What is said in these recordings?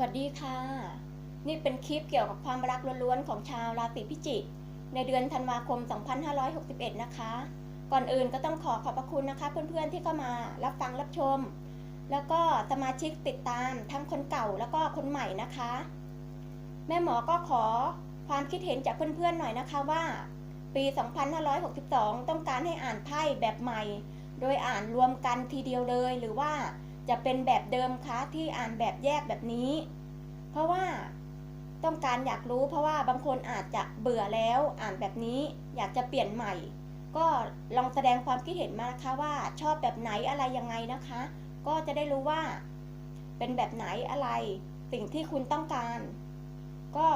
สวัสดีค่ะ นี่เป็นคลิปเกี่ยวกับความรักล้วนๆของชาวราศีพิจิก ในเดือนธันวาคม 2561 นะคะ ก่อนอื่นก็ต้องขอขอบพระคุณนะคะ เพื่อนๆที่เข้ามารับฟังรับชม แล้วก็สมาชิกติดตามทั้งคนเก่าแล้วก็คนใหม่นะคะ แม่หมอก็ขอความคิดเห็นจากเพื่อนๆหน่อยนะคะว่า ปี 2562 ต้องการให้อ่านไพ่แบบใหม่ โดยอ่านรวมกันทีเดียวเลยหรือว่า จะเป็นแบบเดิมคะที่อ่านแบบแยกแบบนี้ เพราะว่าต้องการอยากรู้เพราะว่าบางคนอาจจะเบื่อแล้วอ่านแบบนี้ อยากจะเปลี่ยนใหม่ ก็ลองแสดงความคิดเห็นมานะคะว่าชอบแบบไหนอะไรยังไงนะคะ ก็จะได้รู้ว่า เป็นแบบไหนอะไรสิ่งที่คุณต้องการ ก็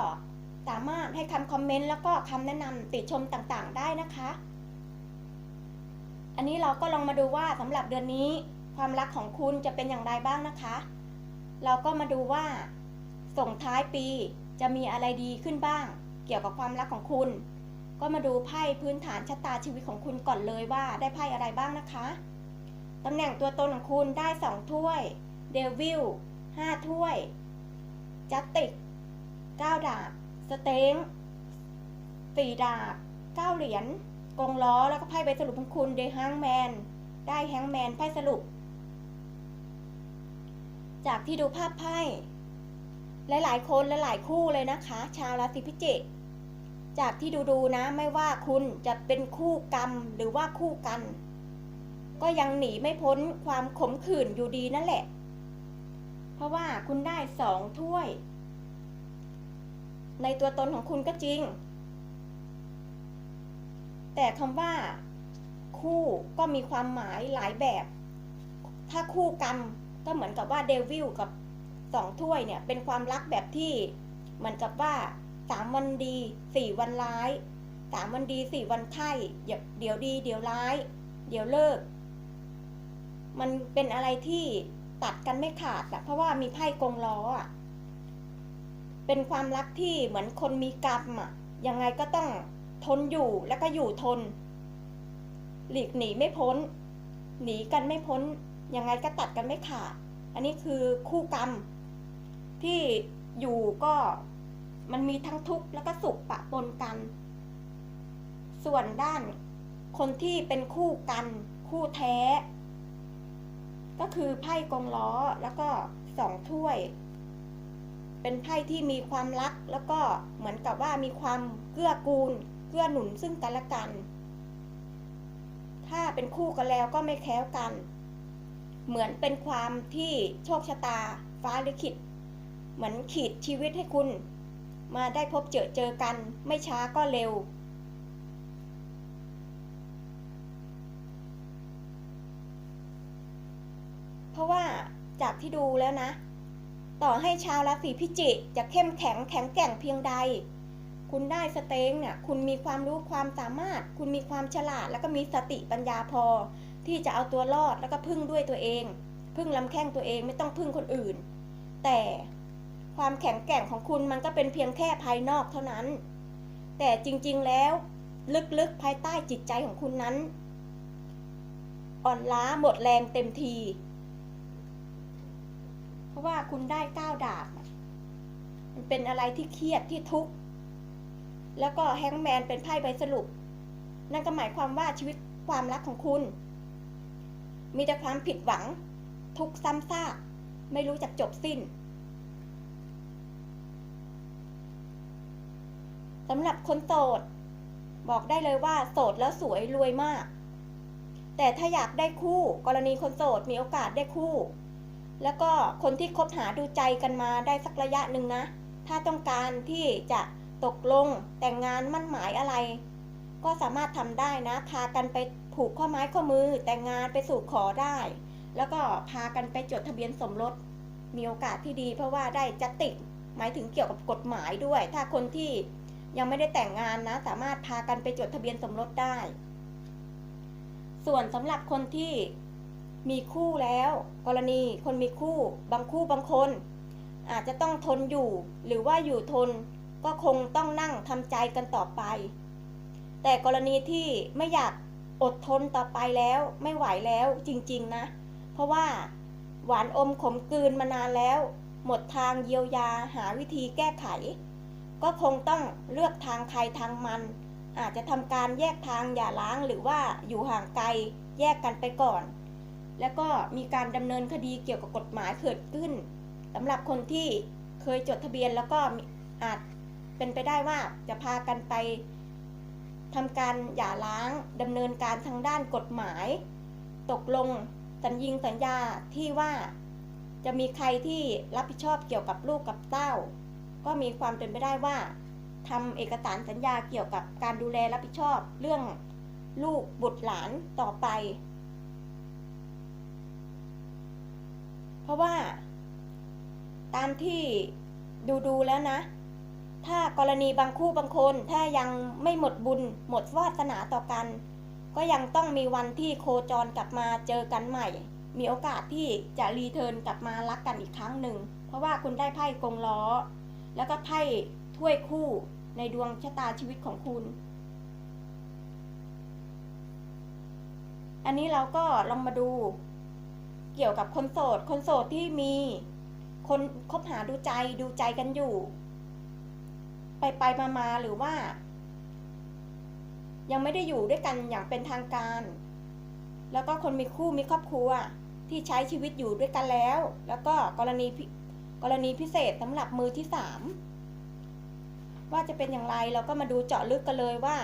สามารถให้คำคอมเมนต์แล้วก็คำแนะนำติชมต่างๆ ได้นะคะ อันนี้เราก็ลองมาดูว่าสำหรับเดือนนี้ ความรักของคุณจะเป็นอย่างไรบ้างนะคะ เราก็มาดูว่าส่งท้ายปีจะมีอะไรดีขึ้นบ้าง เกี่ยวกับความรักของคุณ ก็มาดูไพ่พื้นฐานชะตาชีวิตของคุณก่อนเลยว่าได้ไพ่อะไรบ้างนะคะตำแหน่งตัวตนของคุณได้สองถ้วย เดวิลห้าถ้วย จัตติกเก้าดาบ สเต็งสี่ดาบเก้าเหรียญกงล้อแล้วก็ไพ่ใบสรุปของคุณเดฮังแมนได้แฮงแมนไพ่สรุป จากที่ดูภาพไพ่หลายๆ คนและหลายคู่เลยนะคะ ชาวราศีพิจิกจากที่ดูดูนะไม่ว่าคุณจะเป็นคู่กรรมหรือว่าคู่กัน ก็ยังหนีไม่พ้นความขมขื่นอยู่ดีนั่นแหละ เพราะว่าคุณได้สองถ้วย ในตัวตนของคุณก็จริง แต่คำว่า คู่ก็มีความหมายหลายแบบ ถ้าคู่กรรม ก็เหมือนกับว่าเดวิลกับสองถ้วยเนี่ยเป็นความรักแบบที่เหมือนกับว่าสามวันดีสี่วันร้ายสามวันดีสี่วันไข้เดี๋ยวเดี๋ยวดีเดี๋ยวร้าย เดี๋ยวเลิก มันเป็นอะไรที่ตัดกันไม่ขาดอะเพราะว่ามีไพ่กงล้ออะเป็นความรักที่เหมือนคนมีกรรมอะยังไงก็ต้องทนอยู่แล้วก็อยู่ทน หลีกหนีไม่พ้น หนีกันไม่พ้น ยังไงก็ตัดกันไม่ขาด อันนี้คือคู่กรรม ที่อยู่ก็มันมีทั้งทุกข์แล้วก็สุขปะปนกัน ส่วนด้านคนที่เป็นคู่กัน คู่แท้ ก็คือไพ่กงล้อแล้วก็สองถ้วย เป็นไพ่ที่มีความรักแล้วก็เหมือนกับว่ามีความเกื้อกูล เกื้อหนุนซึ่งกันและกัน ถ้าเป็นคู่กันแล้วก็ไม่แคล้วกัน เหมือนเป็นความที่โชคชะตาฟ้าลิขิตเหมือนขีดชีวิตให้คุณ มาได้พบเจอเจอกันไม่ช้าก็เร็ว เพราะว่าจากที่ดูแล้วนะ ต่อให้ชาวราศีพิจิกจะเข้มแข็งแข็งแกร่งเพียงใด คุณได้สเต็งเนี่ยคุณมีความรู้ความสามารถ คุณมีความฉลาด แล้วก็มีสติปัญญาพอ ที่จะเอาตัวรอดแล้วก็พึ่งด้วยตัวเอง พึ่งลำแข้งตัวเองไม่ต้องพึ่งคนอื่น แต่ความแข็งแกร่งของคุณมันก็เป็นเพียงแค่ภายนอกเท่านั้น แต่จริงๆแล้ว ลึกๆภายใต้จิตใจของคุณนั้น อ่อนล้าหมดแรงเต็มที เพราะว่าคุณได้ก้าวดาบ มันเป็นอะไรที่เครียดที่ทุกข์ แล้วก็แฮงแมนเป็นไพ่ใบสรุป นั่นก็หมายความว่าชีวิตความรักของคุณ มีแต่ความผิดหวัง ทุกซ้ำซาก ไม่รู้จักจบสิ้นสำหรับคนโสด บอกได้เลยว่า โสดแล้วสวยรวยมาก แต่ถ้าอยากได้คู่ กรณีคนโสดมีโอกาสได้คู่ แล้วก็คนที่คบหาดูใจกันมาได้สักระยะหนึ่งนะ ถ้าต้องการที่จะตกลงแต่งงานมั่นหมายอะไร ก็สามารถทำได้นะ พากันไปผูกข้อไม้ข้อมือ แต่งงานไปสู่ขอได้ แล้วก็พากันไปจดทะเบียนสมรส มีโอกาสที่ดี เพราะว่าได้จัตติกหมายถึงเกี่ยวกับกฎหมายด้วย ถ้าคนที่ยังไม่ได้แต่งงานนะ สามารถพากันไปจดทะเบียนสมรสได้ ส่วนสำหรับคนที่มีคู่แล้ว กรณีคนมีคู่ บางคู่บางคน อาจจะต้องทนอยู่ หรือว่าอยู่ทนก็คงต้องนั่งทำใจกันต่อไป แต่กรณีที่ไม่อยากอดทนต่อไปแล้วไม่ไหวแล้วจริง ๆ นะ เพราะว่าหวานอมขมกลืนมานานแล้ว หมดทางเยียวยาหาวิธีแก้ไข ก็คงต้องเลือกทางใครทางมัน อาจจะทำการแยกทางอย่าล้างหรือว่าอยู่ห่างไกลแยกกันไปก่อน แล้วก็มีการดำเนินคดีเกี่ยวกับกฎหมายเกิดขึ้นสำหรับคนที่เคยจดทะเบียนแล้วก็อาจเป็นไปได้ว่าจะพากันไป ทำการหย่าล้างดำเนินการทางด้านกฎหมาย ตกลงสัญญิงสัญญาที่ว่าจะมีใครที่รับผิดชอบเกี่ยวกับลูกกับเต้า ก็มีความเป็นไปได้ว่าทำเอกสารสัญญาเกี่ยวกับการดูแลรับผิดชอบเรื่องลูกบุตรหลานต่อไป เพราะว่า ตามที่ดูดูแล้วนะ ถ้ากรณีบางคู่บางคน ถ้ายังไม่หมดบุญ หมดวาสนาต่อกัน ก็ยังต้องมีวันที่โคจรกลับมาเจอกันใหม่ มีโอกาสที่จะรีเทิร์นกลับมารักกันอีกครั้งหนึ่ง เพราะว่าคุณได้ไพ่กงล้อ แล้วก็ไพ่ถ้วยคู่ในดวงชะตาชีวิตของคุณ อันนี้เราก็ลองมาดู เกี่ยวกับคนโสด คนโสดที่มี คนคบหาดูใจดูใจกันอยู่ ไปไปมามาหรือว่า ยังไม่ได้อยู่ด้วยกันอย่างเป็นทางการ แล้วก็คนมีคู่มีครอบครัวที่ใช้ชีวิตอยู่ด้วยกันแล้ว แล้วก็กรณีกรณีพิเศษสำหรับมือที่สามว่าจะเป็นอย่างไรเราก็มาดูเจาะลึกกันเลยว่า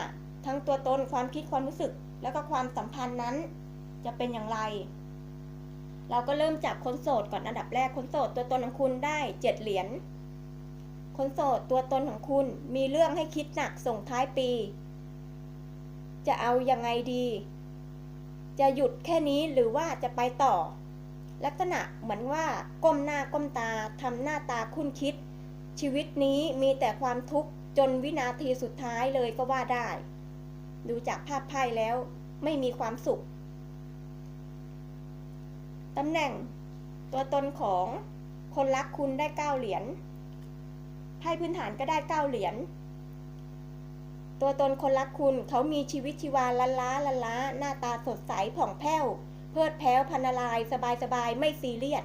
ทั้งตัวตนความคิดความรู้สึก แล้วก็ความสัมพันธ์นั้น จะเป็นอย่างไร เราก็เริ่มจากคนโสดก่อนอันดับแรกคนโสดตัวตนของคุณได้เจ็ดเหรียญ คนโสดตัวตนของคุณมีเรื่องให้คิดหนักส่งท้ายปี จะเอายังไงดี จะหยุดแค่นี้หรือว่าจะไปต่อ ลักษณะเหมือนว่าก้มหน้าก้มตาทำหน้าตาคุ้นคิด ชีวิตนี้มีแต่ความทุกข์จนวินาทีสุดท้ายเลยก็ว่าได้ ดูจากภาพไพ่แล้วไม่มีความสุขตำแหน่งตัวตนของคนรักคุณได้เก้าเหรียญ ไพ่พื้นฐานก็ได้เก้าเหรียญ ตัวตนคนรักคุณเขามีชีวิตชีวาละล้าละล้าหน้าตาสดใสผ่องแผ้ว เพิดแพ้วพันลาย สบายสบายไม่ซีเรียส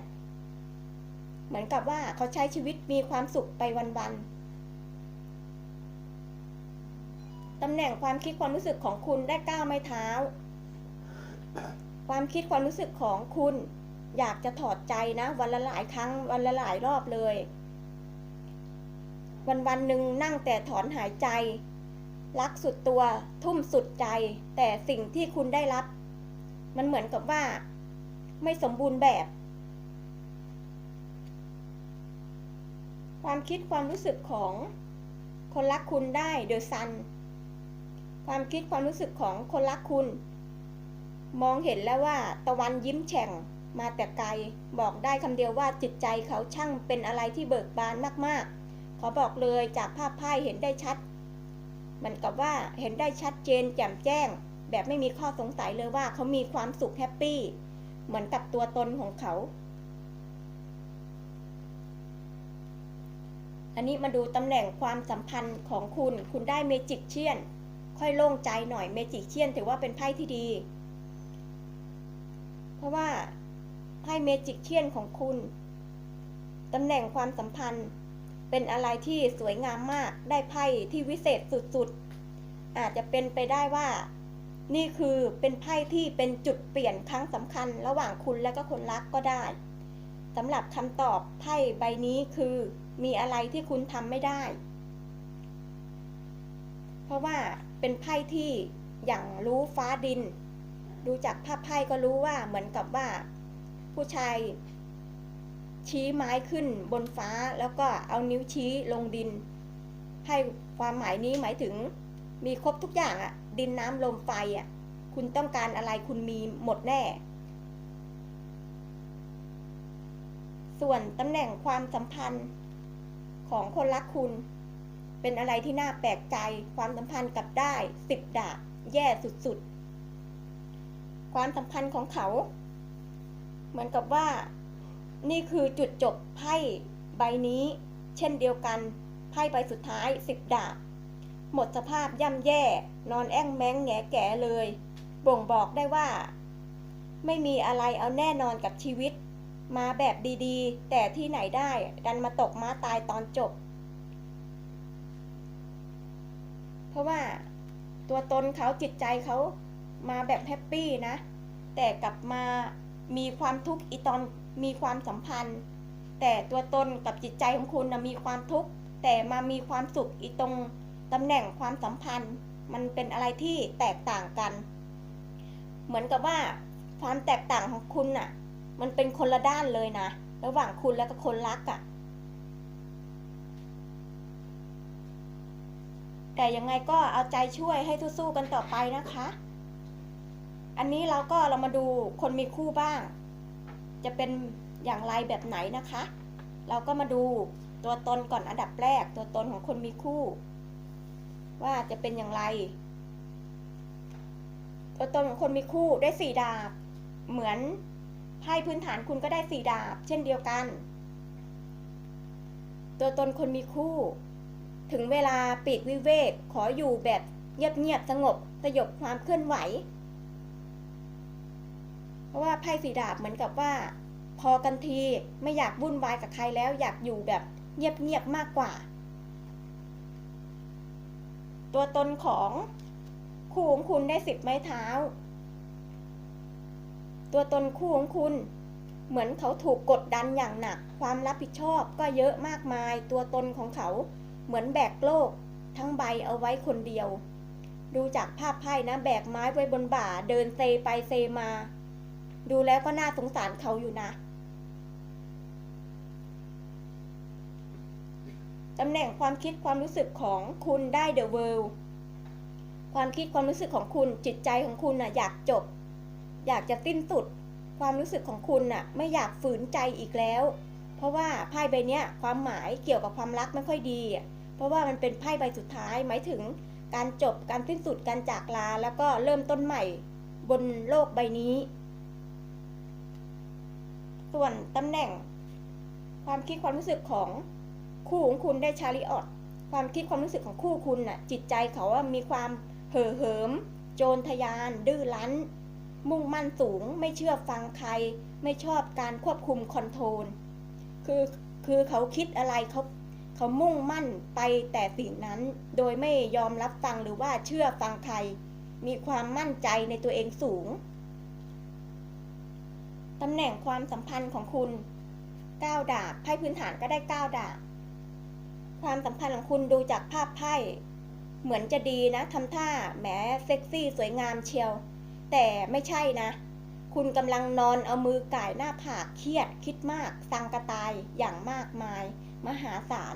เหมือนกับว่าเขาใช้ชีวิตมีความสุขไปวันๆตำแหน่งความคิดความรู้สึกของคุณได้ก้าวไม้เท้า ความคิดความรู้สึกของคุณ อยากจะถอดใจนะ วันละหลายครั้งวันละหลายรอบเลย วันวันหนึ่งนั่งแต่ถอนหายใจ รักสุดตัวทุ่มสุดใจ แต่สิ่งที่คุณได้รับ มันเหมือนกับว่า ไม่สมบูรณ์แบบ ความคิดความรู้สึกของคนรักคุณได้เดอะซัน ความคิดความรู้สึกของคนรักคุณ มองเห็นแล้วว่าตะวันยิ้มแฉ่งมาแต่ไกล บอกได้คำเดียวว่าจิตใจเขาช่างเป็นอะไรที่เบิกบานมากๆ อบอกเลยจากภาพไพ่เห็นได้ชัดเหมือนกับว่าเห็นได้ชัดเจนแจ่มแจ้ง แบบไม่มีข้อสงสัยเลยว่าเขามีความสุขแฮปปี้ เหมือนกับตัวตนของเขา อันนี้มาดูตำแหน่งความสัมพันธ์ของคุณ คุณได้เมจิกเชียน ค่อยโล่งใจหน่อยเมจิกเชียนถือว่าเป็นไพ่ที่ดี เพราะว่าไพ่เมจิกเชียนของคุณตำแหน่งความสัมพันธ์ เป็นอะไรที่สวยงามมาก ได้ไพ่ที่วิเศษสุดๆ อาจจะเป็นไปได้ว่า นี่คือเป็นไพ่ที่เป็นจุดเปลี่ยนครั้งสำคัญ ระหว่างคุณและก็คนรักก็ได้สำหรับคำตอบไพ่ใบนี้คือมีอะไรที่คุณทำไม่ได้ เพราะว่าเป็นไพ่ที่อย่างรู้ฟ้าดิน ดูจากภาพไพ่ก็รู้ว่าเหมือนกับว่า ผู้ชาย ชี้ไม้ขึ้นบนฟ้าแล้วก็เอานิ้วชี้ลงดินไพ่ความหมายนี้หมายถึงมีครบทุกอย่างอะดินน้ำลมไฟอะคุณต้องการอะไรคุณมีหมดแน่ ส่วนตำแหน่งความสัมพันธ์ของคนรักคุณ เป็นอะไรที่น่าแปลกใจความสัมพันธ์กลับได้สิบดาบแย่สุดๆ ความสัมพันธ์ของเขา เหมือนกับว่า นี่คือจุดจบไพ่ใบนี้ เช่นเดียวกัน ไพ่ใบสุดท้ายสิบดาบ หมดสภาพย่ำแย่ นอนแอ่งแม้งแงแก่เลย บ่งบอกได้ว่า ไม่มีอะไรเอาแน่นอนกับชีวิต มาแบบดีๆ แต่ที่ไหนได้ดันมาตกม้าตายตอนจบ เพราะว่าตัวตนเขาจิตใจเขามาแบบแฮปปี้นะ แต่กลับมามีความทุกข์อีตอน มีความสัมพันธ์ แต่ตัวตนกับจิตใจของคุณนะมีความทุกข์แต่มามีความสุขอีตรงตำแหน่งความสัมพันธ์ มันเป็นอะไรที่แตกต่างกัน เหมือนกับว่าความแตกต่างของคุณน่ะ มันเป็นคนละด้านเลยนะ ระหว่างคุณแล้วก็คนรักอะ่ะ แต่ยังไงก็เอาใจช่วยให้สู้ๆกันต่อไปนะคะ อันนี้เราก็เรามาดูคนมีคู่บ้าง จะเป็นอย่างไรแบบไหนนะคะ เราก็มาดูตัวตนก่อนอันดับแรก ตัวตนของคนมีคู่ ว่าจะเป็นอย่างไร ตัวตนของคนมีคู่ได้สี่ดาบ เหมือนไพ่พื้นฐานคุณก็ได้สี่ดาบ เช่นเดียวกัน ตัวตนคนมีคู่ ถึงเวลาปีกวิเวกขออยู่แบบเงียบๆสงบสยบความเคลื่อนไหว เพราะว่าไพ่สีดาบเหมือนกับว่า พอกันทีไม่อยากวุ่นวายกับใครแล้ว อยากอยู่แบบเงียบๆมากกว่า ตัวตนของคู่ของคุณได้สิบไม้เท้า ตัวตนคู่ของคุณเหมือนเขาถูกกดดันอย่างหนัก ความรับผิดชอบก็เยอะมากมาย ตัวตนของเขาเหมือนแบกโลก ทั้งใบเอาไว้คนเดียว ดูจากภาพไพ่นะแบกไม้ไว้บนบ่า เดินเซไปเซมา ดูแล้วก็น่าสงสารเขาอยู่นะตำแหน่งความคิดความรู้สึกของคุณได้เดอะเวิลด์ความคิดความรู้สึกของคุณจิตใจของคุณน่ะอยากจบ อยากจะสิ้นสุด ความรู้สึกของคุณน่ะไม่อยากฝืนใจอีกแล้ว เพราะว่าไพ่ใบเนี้ยความหมายเกี่ยวกับความรักไม่ค่อยดี เพราะว่ามันเป็นไพ่ใบสุดท้ายหมายถึงการจบการสิ้นสุดการจากลาแล้วก็เริ่มต้นใหม่ บนโลกใบนี้ ส่วนตำแหน่ง ความคิดความรู้สึกของคู่ของคุณได้ชาริออตความคิดความรู้สึกของคู่คุณน่ะ จิตใจเขาว่ามีความเห่อเหิม โจรทยาน ดื้อรั้น มุ่งมั่นสูง ไม่เชื่อฟังใคร ไม่ชอบการควบคุมคอนโทรล คือคือเขาคิดอะไรเขาเขามุ่งมั่นไปแต่สิ่งนั้น โดยไม่ยอมรับฟังหรือว่าเชื่อฟังใคร มีความมั่นใจในตัวเองสูง ตำแหน่งความสัมพันธ์ของคุณก้าวดาบไพ่พื้นฐานก็ได้ก้าวดาบความสัมพันธ์ของคุณดูจากภาพไพ่เหมือนจะดีนะทำท่าแหมเซ็กซี่สวยงามเชียว แต่ไม่ใช่นะ คุณกำลังนอนเอามือก่ายหน้าผากเครียดคิดมากสังกระตายอย่างมากมาย มหาศาล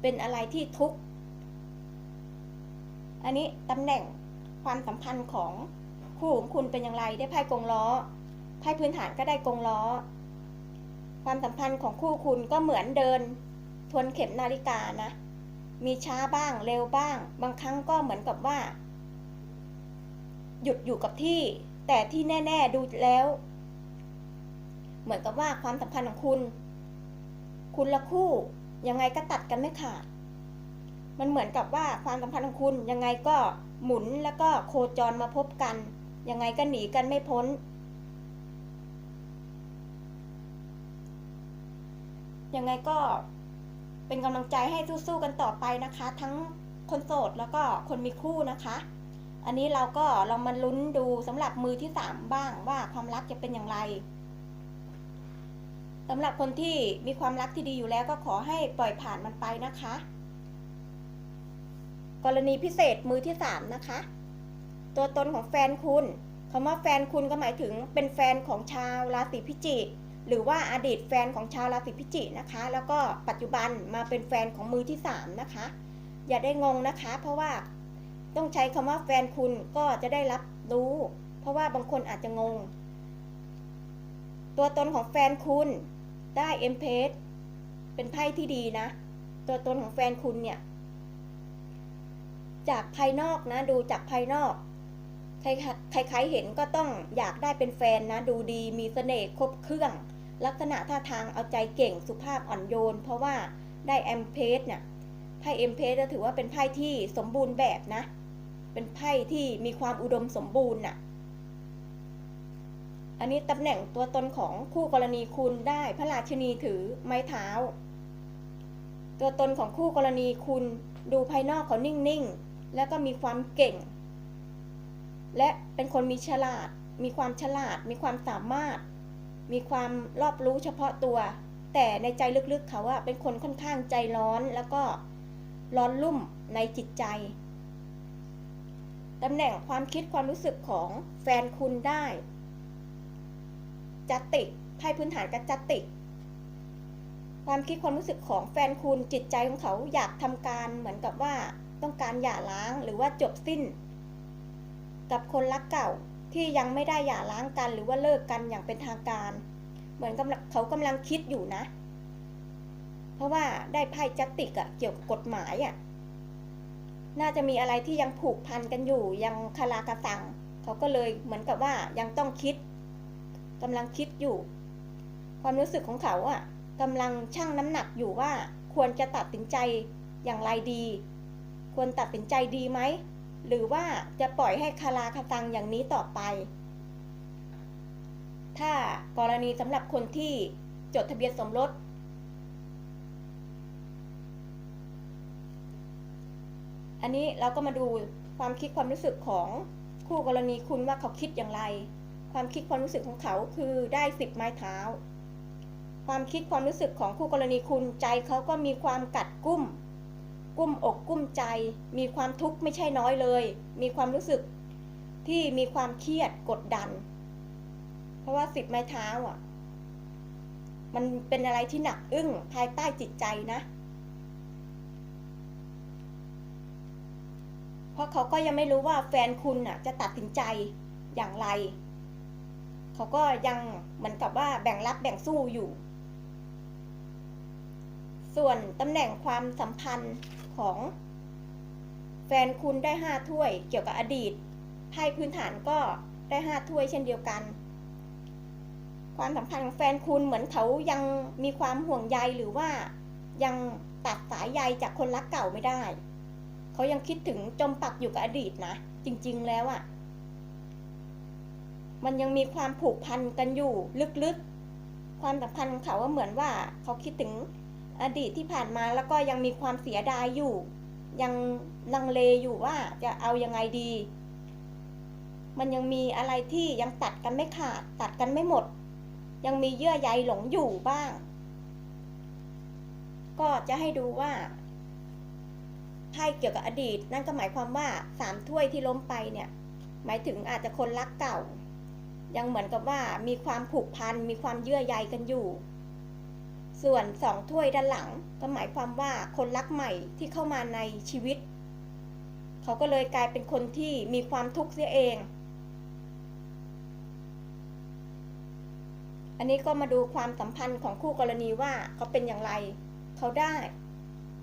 เป็นอะไรที่ทุกข์ อันนี้ตำแหน่งความสัมพันธ์ของคู่ของคุณเป็นอย่างไรได้ไพ่กงล้อ ไพ่พื้นฐานก็ได้กงล้อ ความสัมพันธ์ของคู่คุณก็เหมือนเดิน ทวนเข็มนาฬิกานะ มีช้าบ้างเร็วบ้าง บางครั้งก็เหมือนกับว่า หยุดอยู่กับที่ แต่ที่แน่ ๆ ดูแล้ว เหมือนกับว่าความสัมพันธ์ของคุณ คุณละคู่ ยังไงก็ตัดกันไม่ขาด มันเหมือนกับว่าความสัมพันธ์ของคุณยังไงก็หมุนแล้วก็โคจรมาพบกัน ยังไงก็หนีกันไม่พ้น ยังไงก็เป็นกำลังใจให้สู้ๆกันต่อไปนะคะ ทั้งคนโสดแล้วก็คนมีคู่นะคะ อันนี้เราก็เรามาลุ้นดูสำหรับมือที่สามบ้างว่าความรักจะเป็นอย่างไรสำหรับคนที่มีความรักที่ดีอยู่แล้วก็ขอให้ปล่อยผ่านมันไปนะคะ กรณีพิเศษมือที่สามนะคะ ตัวตนของแฟนคุณคำว่าแฟนคุณก็หมายถึงเป็นแฟนของชาวราศีพิจิก หรือว่าอดีตแฟนของชาวราศีพิจิกนะคะ แล้วก็ปัจจุบันมาเป็นแฟนของมือที่สามนะคะ อย่าได้งงนะคะ เพราะว่าต้องใช้คำว่าแฟนคุณก็จะได้รับรู้ เพราะว่าบางคนอาจจะงง ตัวตนของแฟนคุณได้เอ็มเพสเป็นไพ่ที่ดีนะ ตัวตนของแฟนคุณเนี่ย จากภายนอกนะ ดูจากภายนอกใครใครๆเห็นก็ต้องอยากได้เป็นแฟนนะ ดูดีมีเสน่ห์ครบเครื่อง ลักษณะท่าทางเอาใจเก่งสุภาพอ่อนโยน เพราะว่าได้เอ็มเพสเนี่ยไพ่เอมเพสจะถือว่าเป็นไพ่ที่สมบูรณ์แบบนะ เป็นไพ่ที่มีความอุดมสมบูรณ์น่ะ อันนี้ตำแหน่งตัวตนของคู่กรณีคุณได้พระราชินีถือไม้เท้า ตัวตนของคู่กรณีคุณดูภายนอกเขานิ่งๆ แล้วก็มีความเก่ง และเป็นคนมีฉลาด มีความฉลาด มีความสามารถ มีความรอบรู้เฉพาะตัว แต่ในใจลึกๆเขาอะเป็นคนค่อนข้างใจร้อนแล้วก็ร้อนลุ่มในจิตใจตำแหน่งความคิดความรู้สึกของแฟนคุณได้จัตติไพ่พื้นฐานกับจัตติความคิดความรู้สึกของแฟนคุณจิตใจของเขาอยากทำการเหมือนกับว่าต้องการหย่าร้างหรือว่าจบสิ้น กับคนรักเก่า ที่ยังไม่ได้หย่าร้างกันหรือว่าเลิกกันอย่างเป็นทางการ เหมือนกำลังเขากำลังคิดอยู่นะ เพราะว่าได้ไพ่จัตติกอะเกี่ยวกับกฎหมายอะน่าจะมีอะไรที่ยังผูกพันกันอยู่ยังคาราคาสังเขาก็เลยเหมือนกับว่ายังต้องคิดกำลังคิดอยู่ ความรู้สึกของเขาอะกำลังชั่งน้ำหนักอยู่ว่าควรจะตัดสินใจอย่างไรดี ควรตัดสินใจดีไหม หรือว่าจะปล่อยให้คาราคาซังอย่างนี้ต่อไป ถ้ากรณีสำหรับคนที่จดทะเบียนสมรสอันนี้เราก็มาดูความคิดความรู้สึกของคู่กรณีคุณว่าเขาคิดอย่างไร ความคิดความรู้สึกของเขาคือได้สิบไม้เท้า ความคิดความรู้สึกของคู่กรณีคุณใจเขาก็มีความกัดกุ้ม กุ้มอกกุ้มใจ มีความทุกข์ไม่ใช่น้อยเลย มีความรู้สึกที่มีความเครียดกดดัน เพราะว่าสิบไม้เท้าอะ มันเป็นอะไรที่หนักอึ้งภายใต้จิตใจนะ เพราะเขาก็ยังไม่รู้ว่าแฟนคุณน่ะ จะตัดสินใจอย่างไร เขาก็ยังเหมือนกับว่าแบ่งรับแบ่งสู้อยู่ส่วนตำแหน่งความสัมพันธ์ ของแฟนคุณได้ห้าถ้วยเกี่ยวกับอดีตไพ่พื้นฐานก็ได้ห้าถ้วยเช่นเดียวกัน ความสัมพันธ์ของแฟนคุณเหมือนเขายังมีความห่วงใยหรือว่ายังตัดสายใยจากคนรักเก่าไม่ได้ เขายังคิดถึงจมปักอยู่กับอดีตนะ จริง ๆ แล้วอะ่ะ มันยังมีความผูกพันกันอยู่ลึกๆ ความสัมพันธ์ของเขาว่าเหมือนว่าเขาคิดถึง อดีตที่ผ่านมาแล้วก็ยังมีความเสียดายอยู่ ยังลังเลอยู่ว่าจะเอายังไงดี มันยังมีอะไรที่ยังตัดกันไม่ขาด ตัดกันไม่หมด ยังมีเยื่อใยหลงอยู่บ้าง ก็จะให้ดูว่าไพ่เกี่ยวกับอดีต นั่นก็หมายความว่าสามถ้วยที่ล้มไปเนี่ย หมายถึงอาจจะคนรักเก่า ยังเหมือนกับว่ามีความผูกพันมีความเยื่อใยกันอยู่ ส่วนสองถ้วยด้านหลังก็หมายความว่าคนรักใหม่ที่เข้ามาในชีวิต เขาก็เลยกลายเป็นคนที่มีความทุกข์เสียเอง อันนี้ก็มาดูความสัมพันธ์ของคู่กรณีว่าเขาเป็นอย่างไร เขาได้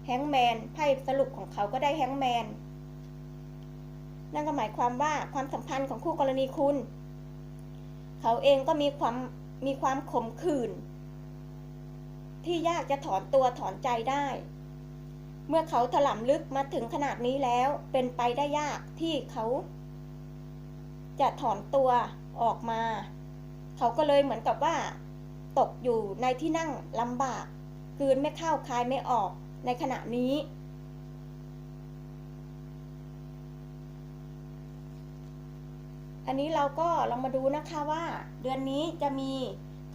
แฮงแมนไพ่สรุปของเขาก็ได้แฮงแมนนั่นก็หมายความว่าความสัมพันธ์ของคู่กรณีคุณ เขาเองก็มีความมีความขมขื่น ที่ยากจะถอนตัวถอนใจได้ เมื่อเขาถลำลึกมาถึงขนาดนี้แล้วเป็นไปได้ยากที่เขา จะถอนตัวออกมา เขาก็เลยเหมือนกับว่า ตกอยู่ในที่นั่งลำบากกืนไม่เข้าคายไม่ออกในขณะนี้ อันนี้เราก็ลองมาดูนะคะว่า เดือนนี้จะมี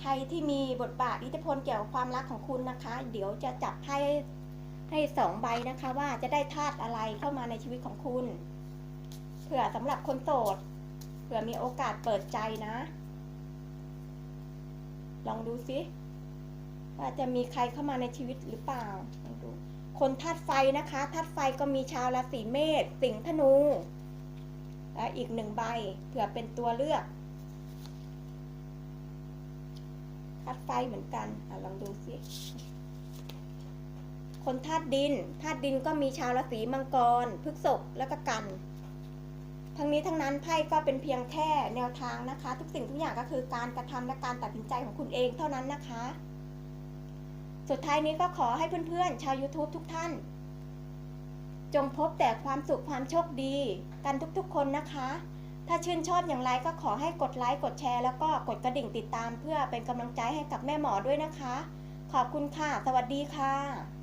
ใครที่มีบทบาทอิทธิพลเกี่ยวกับความรักของคุณนะคะ เดี๋ยวจะจับไพ่ให้สองใบนะคะ ว่าจะได้ธาตุอะไรเข้ามาในชีวิตของคุณเผื่อสำหรับคนโสดเผื่อมีโอกาสเปิดใจนะ ลองดูสิว่าจะมีใครเข้ามาในชีวิตหรือเปล่าลองดูคนธาตุไฟนะคะธาตุไฟก็มีชาวราศีเมษสิงห์ธนูและอีกหนึ่งใบเผื่อเป็นตัวเลือก ธาตุไฟเหมือนกันอลองดูสิ คนธาตุดินธาตุดินก็มีชาวราศีมังกรพฤกษภและก็กัน ทั้งนี้ทั้งนั้นไพ่ก็เป็นเพียงแค่แนวทางนะคะ ทุกสิ่งทุกอย่างก็คือการกระทำและการตัดสินใจของคุณเองเท่านั้นนะคะ สุดท้ายนี้ก็ขอให้เพื่อนๆ ชาว YouTube ทุกท่าน จงพบแต่ความสุขความโชคดี กันทุกๆคนนะคะ ถ้าชื่นชอบอย่างไรก็ขอให้กดไลค์กดแชร์ แล้วก็กดกระดิ่งติดตามเพื่อเป็นกำลังใจให้กับแม่หมอด้วยนะคะ ขอบคุณค่ะ สวัสดีค่ะ